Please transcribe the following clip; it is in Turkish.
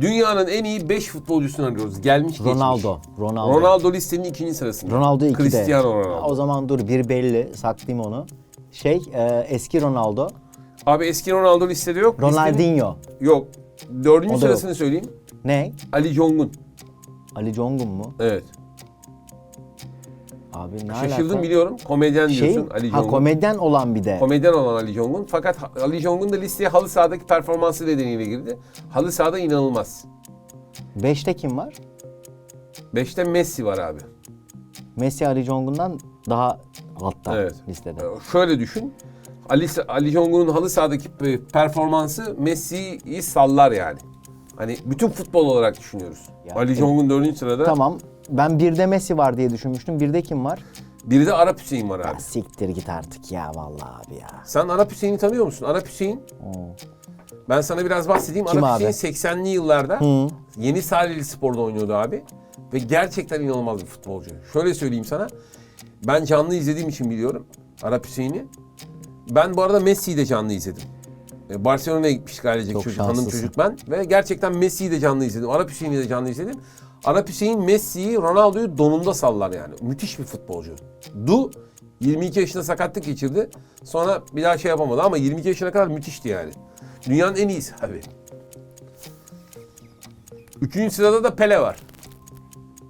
Dünyanın en iyi 5 futbolcusunu arıyoruz. Gelmiş geçmiş. Ronaldo. Ronaldo. Ronaldo listenin ikinci sırasında. Ronaldo 2'de. Cristiano Ronaldo. O zaman dur bir belli saklayayım onu. Şey e, eski Ronaldo. Abi eski Ronaldo listede yok. Listenin- Ronaldinho. Yok. Dördüncü O da sırasını söyleyeyim. Ne? Ali Jong'un. Ali Jong'un mu? Evet. Abi ne Şaşırdım alaka? biliyorum. Komedyen Şey, diyorsun Ali ha Jong'un. komedyen olan bir de. Komedyen olan Ali Jong'un. Fakat Ha- Ali Jong'un da listeye halı sahadaki performansı nedeniyle girdi. Halı sahada inanılmaz. Beşte kim var? Beşte Messi var abi. Messi Ali Jong'undan daha altta Evet. listede. Ee, Şöyle düşün. Ali, Ali Jong'un halı sahadaki pe- performansı Messi'yi sallar yani. Hani bütün futbol olarak düşünüyoruz. Ya, Ali. Jong'un dördüncü sırada. Tamam. Ben birde Messi var diye düşünmüştüm. Birde kim var? Biri de Arap Hüseyin var Ya abi. siktir git artık ya vallahi abi ya. Sen Arap Hüseyin'i tanıyor musun? Arap Hüseyin. Ben sana biraz bahsedeyim. Kim Arap abi? Hüseyin 80'li yıllarda Hı. Yeni Salihli Spor'da oynuyordu abi. Ve gerçekten inanılmaz bir futbolcu. Şöyle söyleyeyim sana. Ben canlı izlediğim için biliyorum Arap Hüseyin'i. Ben bu arada Messi'yi de canlı izledim. E, Barcelona'ya gitmiş ailecek Çok çocuk, hanım şanslısın. çocuk ben. Ve gerçekten Messi'yi de canlı izledim. Arap Hüseyin'i de canlı izledim. Arap Hüseyin Messi'yi, Ronaldo'yu donunda sallar yani. Müthiş bir futbolcu. Du 22 yaşında sakatlık geçirdi. Sonra bir daha şey yapamadı ama 22 yaşına kadar müthişti yani. Dünyanın en iyisi abi. Üçüncü sırada da Pele var.